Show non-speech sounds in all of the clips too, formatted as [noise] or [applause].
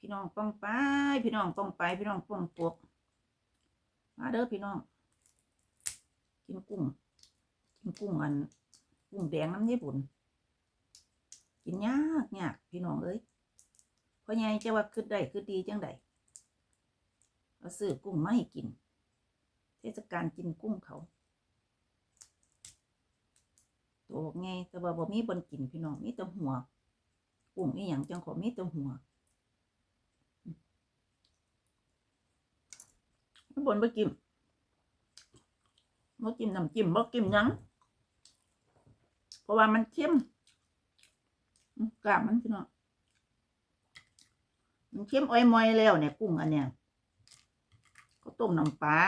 พี่น้องป้องไป พี่น้องป้องไป พี่น้องป้องปวกมาเด้อพี่น้อง กินกุ้ง กินกุ้งอัน กุ้งแดงน้ำญี่ปุ่น กินยากยากพี่น้องเอ้ยเพราะไงจะว่าคือได้คือดีจังใดเราซื้อกุ้งมาให้กิน เทศกาลกินกุ้งเขา ตัวบอกไงแต่ว่าบ่มีบนกินพี่น้องมีแต่หัว กุ้งอีหยังจังขอมีแต่หัว บนบ่กินบ่กินน้ำจิ้มบ่กินยังเพราะว่ามันเค็มกล้ามมันพี่น้องมันเค็มอ้อยมอยแล้วเนี่ยกุ้งอันเนี้ยก็ต้มน้ำปลา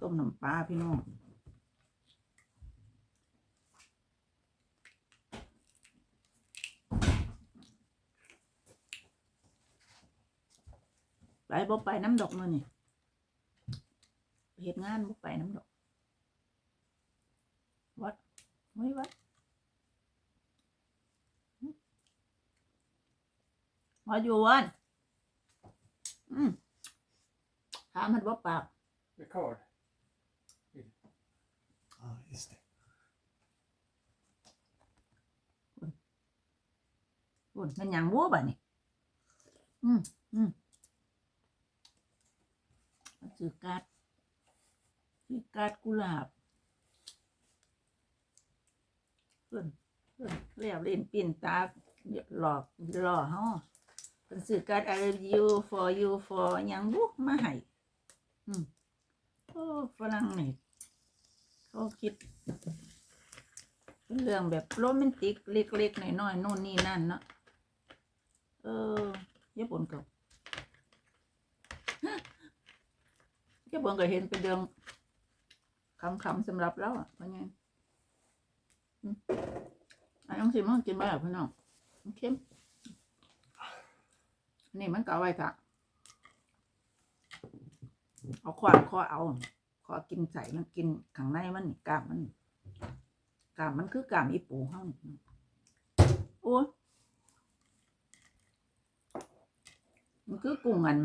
ต้มน้ำปลาพี่น้อง ไปบ่ไปน้ำดอกมือนี่เหตุงานบ่ไปน้ำดอกวัดไม่วัดมาอยู่วันอืมถามมันว่าปาก Record. Ah, just det. บุญมันหยังวัวบ่นี่อืมอืมมัน ซื้อการ์ดซื้อการ์ดกุหลาบเพื่อนเพื่อนเรียบเล่นปีนตาหลอกหล่อเฮาเพิ่นซื้อการ์ด I love you for you for ยังบุมาให้อืมโอ้ฝรั่งนี่เขาคิดเป็นเรื่องแบบโรแมนติกเล็กๆน้อยๆโน่นนี่นั่นเนาะเออญี่ปุ่นก็ ญี่ปุ่นก็เห็นเป็นเรื่องคำๆสำหรับเราอะเพราะไงอันน้องสิมันกินไปอะพี่น้องมันเค็มนี่มันก็เอาไว้ค่ะเอาขวานคอเอาขอกินใส่มันกินข้างในมันกามมันกามมันคือกามอีปูเฮานี่โอ้ยมันคือกุ้งอัน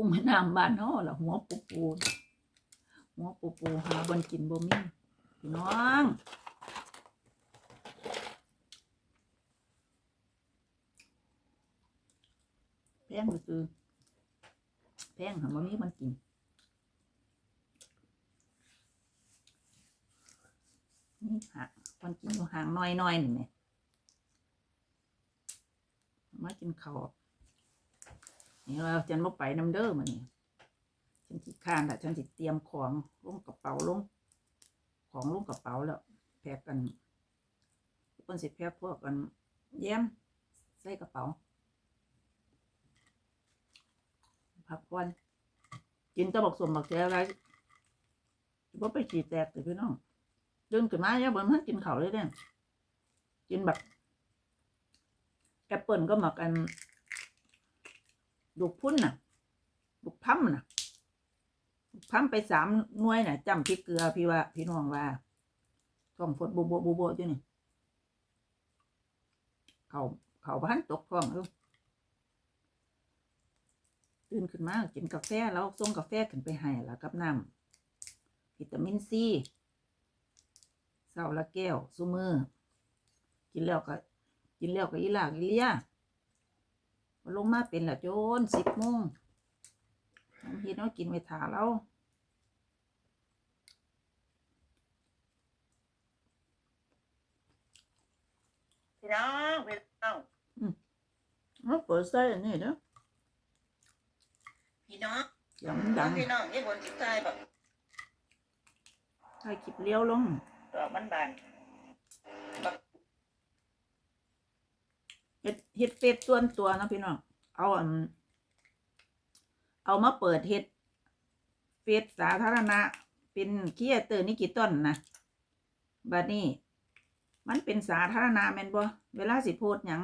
กุ้งแม่น้ำบ้านเนาะล่ะหัวปูปูหัวปูปูหาบนกินบ่มีพี่น้องแพงก็คือแพงหาบ่มีมันกินนี่หาคนกินอยู่ห่างน้อยๆนี่แหม่มากินข้าว นี่เราจะมาไปน้ำเด้อมานี่ฉันสิข้านละฉันสิเตรียมของลงกระเป๋าลง ของลงกระเป๋าแล้วแพ็กกันเปิ้นสิแพ็กพวกกันแย้มใส่กระเป๋าพักวันกินตะบอกสมบักแจอะไรว่าไปฉีดแตกแต่พี่น้องเดินขึ้นมาเนี่ยบนมันกินเขาเลยเนี่ยกินแบบแอปเปิลก็หมักกัน ลูกพุ่นน่ะ ลูกพัมน่ะลูกพัมไปสามหน่วยน่ะจำพริกเกลือพี่ว่า พี่น้องว่าท้องฟดบุบบุบอยู่นี่เขาเขาบ้านตกท้องเออตื่นขึ้นมากินกาแฟแล้วส่งกาแฟขึ้นไปให้แล้วกับน้ำวิตามินซีเศร้าละแก้วซุมือกินแล้วก็กินแล้วก็อีหลากอีเลีย ลงมาเป็นละโจนสิบโมงน้ำพีน้องกินไปถาเราพี่น้องพี่น้องเราเปิดใส่อันนี้เด้อพี่น้องเสียงมันดังพี่น้องยี่บนสิบใจแบบถ่ายคลิปเลี้ยวลงดอกมันบานเฮ็ดเฮ็ดเฟซส่วนตัวนะพี่น้อง เอาอัน เอามาเปิดเฮ็ดเฟซสาธารณะ เป็นเคียเตอร์นิกิตอนนะบัดนี้ มันเป็นสาธารณะแมนบ่เวลาสิโพสต์หยัง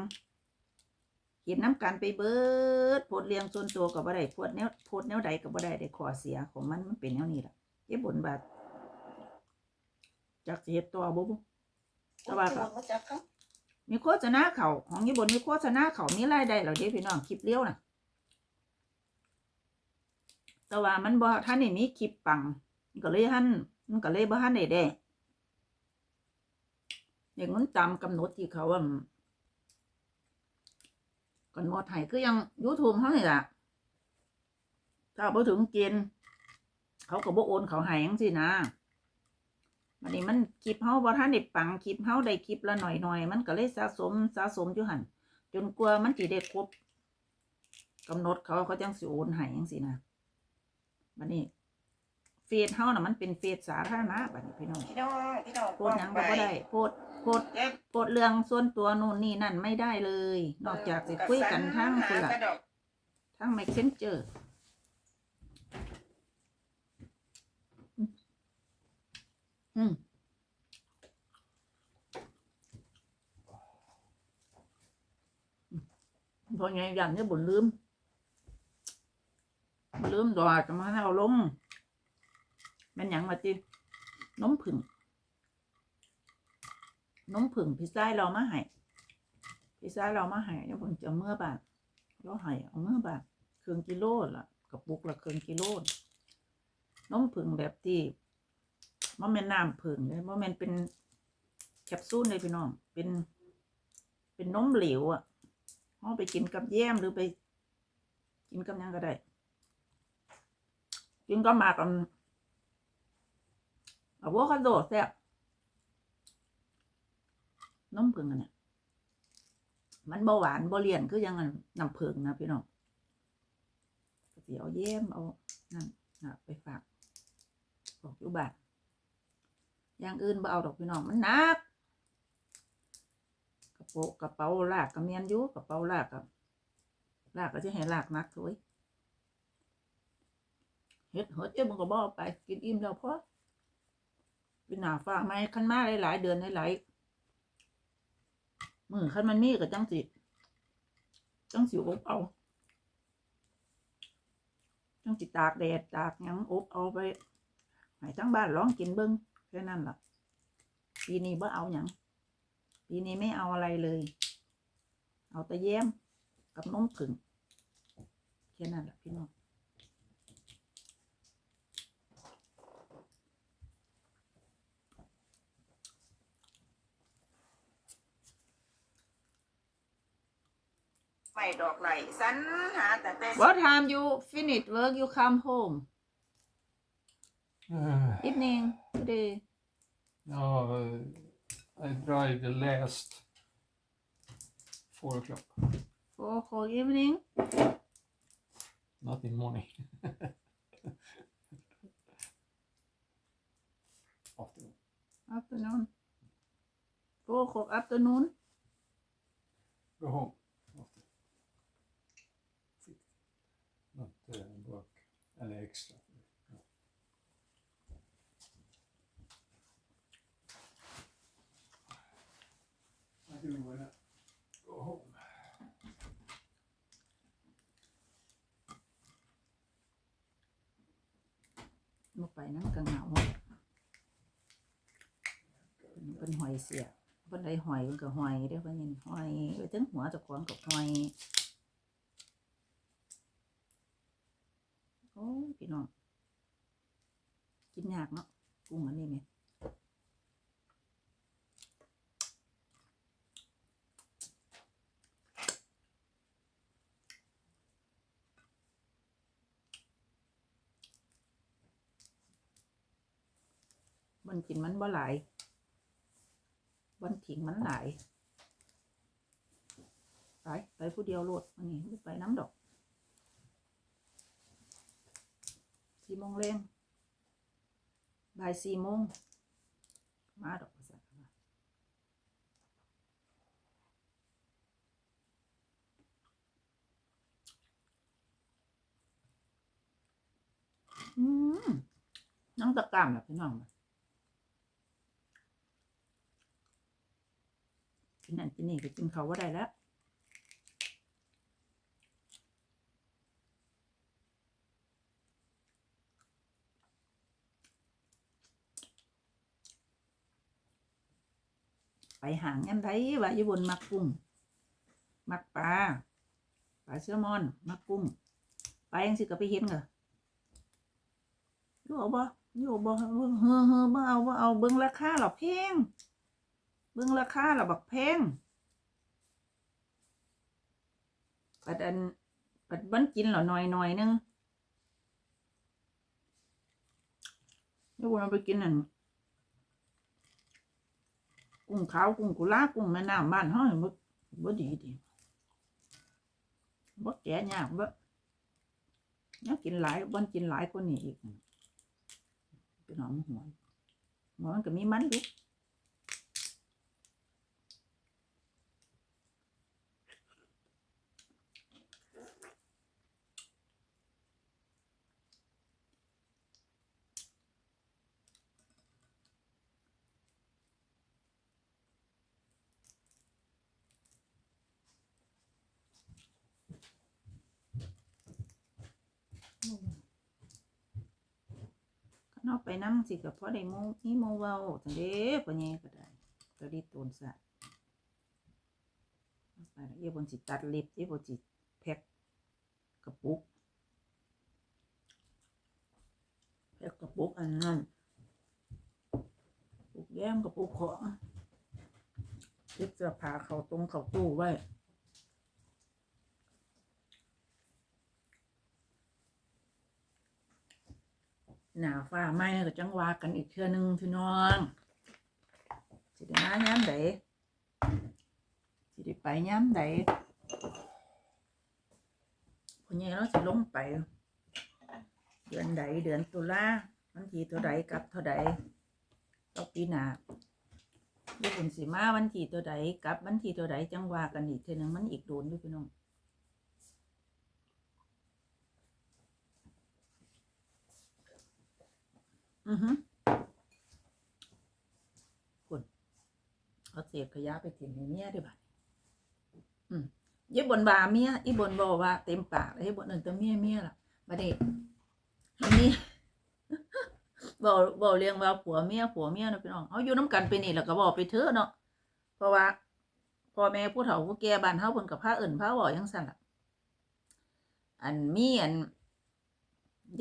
เห็นน้ำกันไปเบิดโพสต์เรียงส่วนตัวกับบ่ได้โพสต์แนวโพสต์แนวใดกับบ่ได้ได้ขอเสียของมันมันเป็นแนวนี้ล่ะเจ็บบนบาดจักเฮ็ดต่อบ่บุแต่ว่ากับ มีโฆษณาเขาของญี่ปุ่นมีโฆษณาเขามีรายได้เหรอเด้พี่น้องคลิปเลี้ยวน่ะแต่ว่ามันบ่ท่านนี่มีคลิปปังก็เลยท่านมันก็เลยบ่ท่านได้ได้อย่างนั้นตามกำหนดที่เขาว่ากำหนดให้คือยัง YouTube เขานี่ล่ะถ้าบ่ถึงเกณฑ์เขาก็บ่โอนเขาให้จังซี่นะ วันนี้มันคลิปเฮาบ่ทันได้ปังคลิปเฮาได้คลิปละหน่อยๆมันก็เลยสะสมสะสมอยู่หั่นจนกว่ามันสิได้ครบกำหนดเขาเขาจังสิโอนให้จังซี่นะบัดนี้เฟซเฮาน่ะมันเป็นเฟซสาธารณะบัดนี้พี่น้องพี่น้องพี่น้องโพสต์หยังก็บ่ได้โพสต์โพสต์เย็บโพสต์เรื่องส่วนตัวนู่นนี่นั่นไม่ได้เลย นอกจากสิคุยกันทางคุณล่ะกระดอกทาง Messenger อืมพอไงอยันเนี่ยบุญลืมบ่ลืมดอกจะมาเอาลงมันหยังมาจินมผึ่งน้มผึ่งพี่ายเรามาให้พี่ายเรามาให้เนี่ยผมจะเมื่อบาทเราให้เอาเมื่อบาทเครื่องกิโลละกระปุกละเครื่องกิโลน้มผึ่งแบบที่ มันเป็นน้ำผึ่งเลยมันเป็นแคปซูลเลยพี่น้อง เป็น เป็นนมเหลวอะเอาไปกินกับแยมหรือไป กินกับยังก็ได้ กินก็มากับอะโวคาโดแซ่บนมผึ่งอันเนี่ยมันเบาหวานเบาเลี่ยนคือยังน้ำผึ้งนะพี่น้องก็สิเอาแยมเอานั่นไปฝากบอกอยู่บ้าน อย่างอื่นบ่เอาดอกพี่น้องมันหนักกระโปกระเป๋าลากกระเมียนอยู่กระเป๋าลากกับลากก็จะให้ลากนักสวยเฮ็ดเฮ็ดเจ้ามึงก็บเอกไป กินอิ่มแล้วพอเป็นหนาฟ้าไหมคันมาหลายๆเดือนหลายๆมือคันมันมีก็จังสิจังสิอบเอาจังสิตากแดดตากยังอบเอาไปให้ทั้งบ้านร้องกินเบิ้ง ค่นั้นล่ะปีนี้บ่เอาหยังปีนี้ไม่เอาอะไรเลย เอาแต่แย้มกับนมผึ่งแค่นั้นแหละพี่น้องไม่ดอกไหลสันหาแต่แต่ What time you finish work you come home Uh, [sighs] evening. Today. No, uh, I drive the last four o'clock, four o'clock evening? Not in morning. [laughs] Afternoon. afternoon. Four o'clock afternoon? Go home. After. Not uh, work. Any extra. Do when I go home. มาไปนั่งกังเหงาเป็นหอยเสียเป็นไดหอยเป็นกับหอยเด้อเพิ่นนี่หอยไปถึงหัวเจะขวางกับหอยโอ้ยพี่น้องกินยากเนาะกุ้งอันนี้ไห มันกินมันบ่หลายวันถิงมันหลายไปไปผู้เดียวโลดอันนี้บ่ไปน้ำดอกสี่โมงเร่งบ่ายสี่โมงมาดอกประสาทมาอืมน้องตะกร้ามนะพี่น้องนะ นั่นกินนี่ก็กินเขาว่าได้แล้วไปหางยันไดว่าอยู่บนมักกุ้ง มักปลา ปลาเชื้อมอน มักกุ้ง ไปยังสิก็ไปเห็นเหรออยู่เอาบ่อยู่บ่เฮ้อเฮ้อเฮ้อบ่เอาบ่เอาเบิ่งราคาหรอแพง เบิ่งราคาหรอบักแพงปัดอันปัดมันกินเหรอหน่อยหน่อยนึงเดี๋ยววันไปกินอันกุ้งขาวกุ้งกุลากุ้งแม่น้ำบ้านเฮานี่บ่บ่ดีดีบ่แก่ยากบ่ยังกินหลายบ่กินหลายกว่านี้อีกเป็นหอมหัวหัวมันก็มีมันอยู่ ข้าง นอกไปนั่งสิกับพ่อได้โมนี่โมเว้าจังเด้ปะเนี่ยก็ได้ก็ได้ตูนสัตว์ไปเยี่ยบนสิตัดเล็บเยี่ยบนสิแพ็คกระปุกแพ็คกระปุกอันนั้นปุกแย้มกระปุกของเก็บเสื้อผ้าเขาตรงเขาตู้ไว้ หนาฟ้าไหม้ก็จังว่ากันอีกเทื่อนึงพี่น้องสิได้มาย้ำใดสิได้ไปย้ำใดพอใหญ่เราสิลงไป เดือนใดเดือนตุลาวันที่เท่าใดกับเท่าใดต่อปีหน้าญี่ปุ่นสิมาวันที่เท่าใดกับวันที่เท่าใดจังว่ากันอีกเทื่อนึงมันอีกโดนอยู่พี่น้อง อือฮึคุณเอาเศษขยะไปถิ่มให้เมียด้วยบัดอืมยี่บนบาเมียอีบนบอกว่าเต็มปากเลยบนอื่นตัวเมียเมียล่ะบัดนี้อันนี้บอกบอกเรียงว่าผัวเมียผัวเมียนะพี่น้องเอาอยู่น้ำกันไปนี่แล้วก็บอกไปเถอะเนาะเพราะว่าพ่อแม่ผู้เฒ่าผู้แก่บ้านเฮาเพิ่นกับพาเอิ่นพาบอกยังสั่นล่ะ อันมีอัน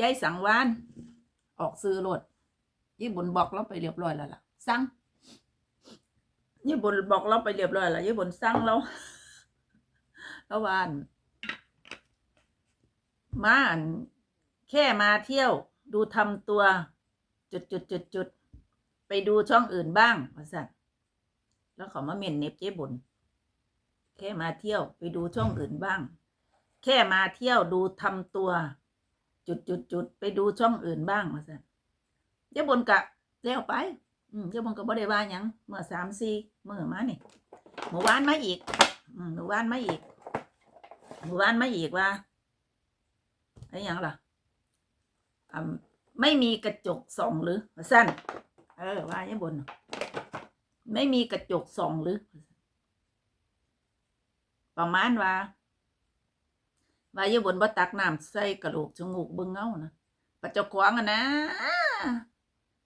ยายสังวานออกซื้อรถ ยี่บนบอกเราไปเรียบร้อยแล้วล่ะสั่งยี่บนบอกเราไปเรียบร้อยแล้วยี่บนสั่งเราแล้ววาอันมาอันแค่มาเที่ยว ดูทำตัว จุดจุดจุดจุดไปดูช่องอื่นบ้างว่าสั่นแล้วเขามาเมนเน็บเจ๊บนแค่มาเที่ยวไปดูช่องอื่นบ้าง แค่มาเที่ยวดูทำตัว จุดจุดจุดไปดูช่องอื่นบ้างว่าสั่น เจ้าบนกะแล้วไปอืมเจ้าบนก็บ่ได้ว่าหยังเมื่อสามสี่เมื่อมานี่เมื่อวานมาอีก อืมเมื่อวานมาอีกเมื่อวานมาอีกว่าไอ้หยังล่ะอ่าไม่มีกระจกส่องหรือสั้นเออว่าเจ้าบน ไม่มีกระจกส่องหรือประมาณว่าว่าเจ้าบนบ่ตักน้ำใส่กระโหลกจมูกเบิ่งเงานะปัจจควางอะนะ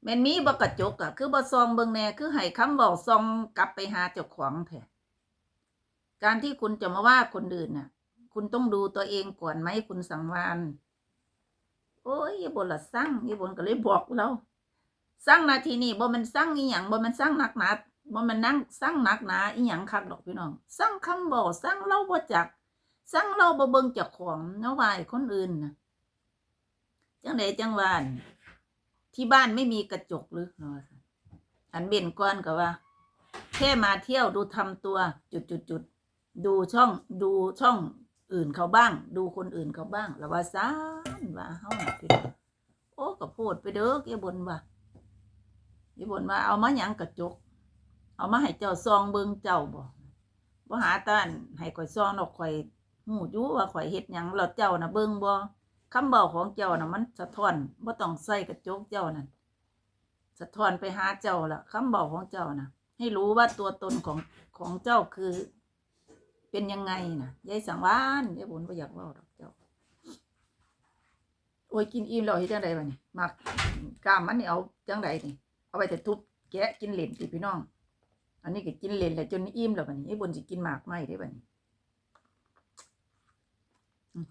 แม่นมีบ่กระจกอะคือบ่ซองเบิ่งแหน่คือให้คำเว้าซองกลับไปหาเจ้าของแท้การที่คุณจะมาว่าคนอื่นน่ะ คุณต้องดูตัวเองก่อนไหมคุณสังวานโอ้ยย่าบ่นละสั่งอย่บนก็เลยบอกเราสั่งนาทีนี้บ่มันสั่งอีหยังบ่มันสั่งหนักหนาบ่มันนั่งสั่งหนักหนาอีหยังคักดอกพี่น้องสั่งคำบอกสั่งเราบ่จักสั่งเราบ่เบิ่งเจ้าของนวาให้คนอื่นน่ะจังไดจังวาน ที่บ้านไม่มีกระจกหรือฉันอันเบนก้อนก็ว่า แค่มาเที่ยวดูทำตัวจุดจุดจุดดูช่องดูช่องอื่นเขาบ้าง ดูคนอื่นเขาบ้างแล้วว่าซ่านว่าเฮาน่ะพี่น้องโอ้ก็พูดไปเด้ออย่าบ่นว่าอย่าบ่นว่าเอามาหยังกระจก เอามาให้เจ้าซองเบิงเจ้าบ่บ่หาตานให้ข่อยซองดอกข่อยฮู้อยู่ว่าข่อยเฮ็ดหยังแล้วเจ้าน่ะเบิงบ่ คำบอกของเจ้านะมันสะท้อนว่าต้องใส่กระจกเจ้านั่นสะท้อนไปหาเจ้าละคำบอกของเจ้านะให้รู้ว่าตัวตนของของเจ้าคือ เป็นยังไงนะยายสังวานยายบุญก็อยากเว่าดอกเจ้าโอ้ยกินอิ่มแล้วเฮ็ดจังไดวะนี่มักกล้ามมันนี่เอาจังไดนี่เอาไปแต่ทุบแกะกินเหล่นติพี่น้อง อันนี้ก็กินเหล่นแหล้วจนอิ่มแล้วบัดนี้ไอ้บนสิกินหมากไหมได้บัดนี้อืม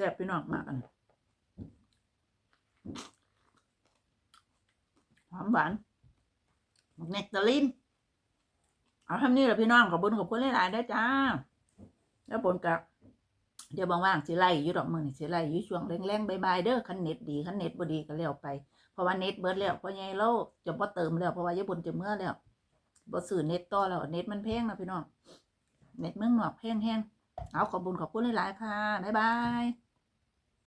แซ่บพี่น้องมากันหอมหวานหมกเนกตาลินเอาทำนี่แหละพี่น้องขอบคุญขอบคุณหลายๆได้จ้า แล้วผลกับเดี๋ยวว่างๆสิไล่อยู่ดอกมือนี่สิไล่อยู่ช่วงแรงๆบายๆเด้อคันเน็ตดีคันเน็ตบ่ดีก็แล้วไป เพราะว่าเน็ตเบิร์ดแล้วเพราะไงเราจะบ่เติมแล้วเพราะว่าญี่ปุ่นจะเมื่อแล้วบ่ซื้อเน็ตต่อแล้วเน็ตมันแพงนะพี่น้องเน็ตเมืองนอกแพงแฮงเอาขอบคุญขอบคุณหลายๆค่ะบ๊ายบาย